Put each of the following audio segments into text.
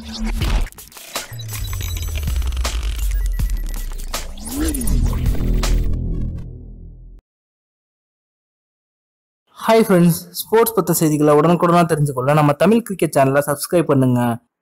Hi friends sports பற்ற செய்திகளை உடனுக்குடனாக தெரிஞ்சுக்கொள்ள நம்ம தமிழ் கிரிக்கெட் சேனலை சப்ஸ்கிரைப் பண்ணுங்க.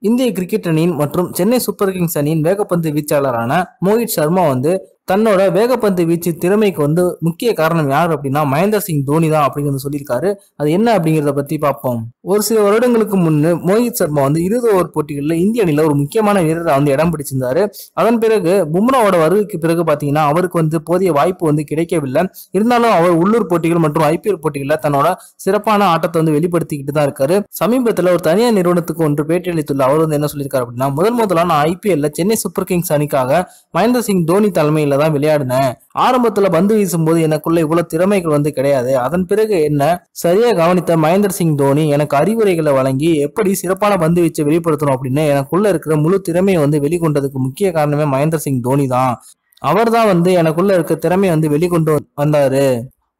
இந்திய கிரிக்கெட் அணியின் மற்றும் சென்னை சூப்பர் கிங்ஸ் அணியின் வேகப்பந்து வீச்சாளரான மோஹித் சர்மா வந்து தன்னோட வேகப்பந்து வீச்சு திறமைக்கு வந்து முக்கிய காரணம் யார் அப்படின்னா மகேந்திர சிங் தோனி தான் அப்படிங்கிறது சொல்லியிருக்காரு. அது என்ன அப்படிங்கிறத பத்தி பார்ப்போம். ஒரு சில வருடங்களுக்கு முன்னு மோஹித் சர்மா வந்து இருபது ஓவர் போட்டிகளில் இந்திய அணியில ஒரு முக்கியமான வீரரை வந்து இடம் பிடிச்சிருந்தாரு. அதன் பிறகு பும்ராவோட வருகைக்கு பிறகு பாத்தீங்கன்னா அவருக்கு வந்து போதிய வாய்ப்பு வந்து கிடைக்கவில்லை. இருந்தாலும் அவர் உள்ளூர் போட்டிகள் மற்றும் ஐபிஎல் போட்டிகளில் தன்னோட சிறப்பான ஆட்டத்தை வந்து வெளிப்படுத்திக்கிட்டு தான் இருக்காரு. சமீபத்தில் ஒரு தனியார் நிறுவனத்துக்கு ஒன்று பேட்டியளித்துள்ள அவர் வந்து என்ன சொல்லியிருக்காரு அப்படின்னா முதல் முதலான ஐபிஎல்ல சென்னை சூப்பர் கிங்ஸ் அணிக்காக மகேந்திர சிங் தோனி தலைமையில் தான் விளையாடினேன். ஆரம்பத்துல பந்து வீசும்போது எனக்குள்ள இவ்வளவு திறமைகள் வந்து கிடையாது. அதன் பிறகு என்ன? சரியா கவனித்த மகேந்திர சிங் தோனி எனக்கு அறிவுரைகளை வழங்கி எப்படி சிறப்பான பந்து வீச்சை வெளிப்படுத்தணும் அப்படின்னு எனக்குள்ள இருக்கிற முழு திறமையை வந்து வெளிக்கொண்டதுக்கு முக்கிய காரணமே மகேந்திர சிங் தோனி தான். அவர் தான் வந்து எனக்குள்ள இருக்க திறமையை வந்து வெளிக்கொண்டு வந்தாரு.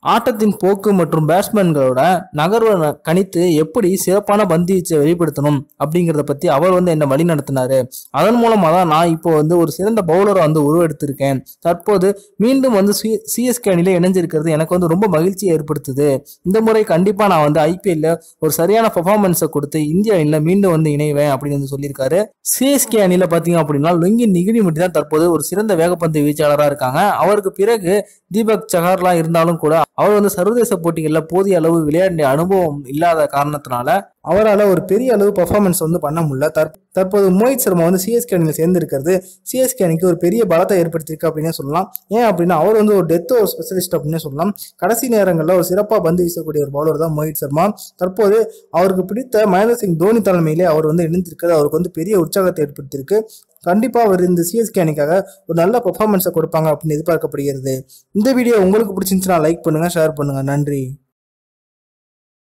ஆட்டத்தின் போக்கு மற்றும் பேட்ஸ்மேன்களோட நகர்வை கணித்து எப்படி சிறப்பான பந்து வீச்சை வெளிப்படுத்தணும் அப்படிங்கிறத பற்றி அவர் வந்து என்ன வழி நடத்தினார். அதன் மூலமாக தான் நான் இப்போ வந்து ஒரு சிறந்த பவுலரை வந்து உருவெடுத்திருக்கேன். தற்போது மீண்டும் வந்து சிஎஸ்கே அணியில் இணைஞ்சிருக்கிறது எனக்கு வந்து ரொம்ப மகிழ்ச்சியை ஏற்படுத்துது. இந்த முறை கண்டிப்பாக நான் வந்து ஐபிஎல்ல ஒரு சரியான பர்ஃபார்மன்ஸை கொடுத்து இந்திய அணியில் மீண்டும் வந்து இணைவேன் அப்படின்னு வந்து சொல்லியிருக்காரு. சிஎஸ்கே அணியில் பார்த்தீங்க அப்படின்னா லுங்கி நிகிடி மட்டும் தான் தற்போது ஒரு சிறந்த வேகப்பந்து வீச்சாளராக இருக்காங்க. அவருக்கு பிறகு தீபக் சஹார்லாம் இருந்தாலும் கூட அவர் வந்து சர்வதேச போட்டிகளில் போதிய அளவு விளையாடிய அனுபவம் இல்லாத காரணத்தினால அவரால் ஒரு பெரிய அளவு பெர்ஃபார்மன்ஸ் வந்து பண்ண முடியல. தற் தற்போது மோஹித் சர்மா வந்து சிஎஸ்கே அணியில் சேர்ந்திருக்கிறது. சிஎஸ்கே அணிக்கு ஒரு பெரிய பலத்தை ஏற்படுத்தியிருக்கு அப்படின்னே சொல்லலாம். ஏன் அப்படின்னா அவர் வந்து ஒரு டெத் ஓவர் ஸ்பெஷலிஸ்ட் அப்படின்னே சொல்லலாம். கடைசி நேரங்களில் ஒரு சிறப்பாக பந்து வீசக்கூடிய ஒரு பவுலர் தான் மோஹித் சர்மா. தற்போது அவருக்கு பிடித்த மகேந்திர சிங் தோனி தலைமையிலே அவர் வந்து இணைந்திருக்கிறது. அவருக்கு வந்து பெரிய உற்சாகத்தை ஏற்படுத்தியிருக்கு. கண்டிப்பாக அவர் இந்த சிஎஸ்கே அணிக்காக ஒரு நல்ல பர்ஃபார்மன்ஸை கொடுப்பாங்க அப்படின்னு எதிர்பார்க்கப்படுகிறது. இந்த வீடியோ உங்களுக்கு பிடிச்சிருந்துச்சுன்னா லைக் பண்ணுங்கள் ஷேர் பண்ணுங்கள் நன்றி.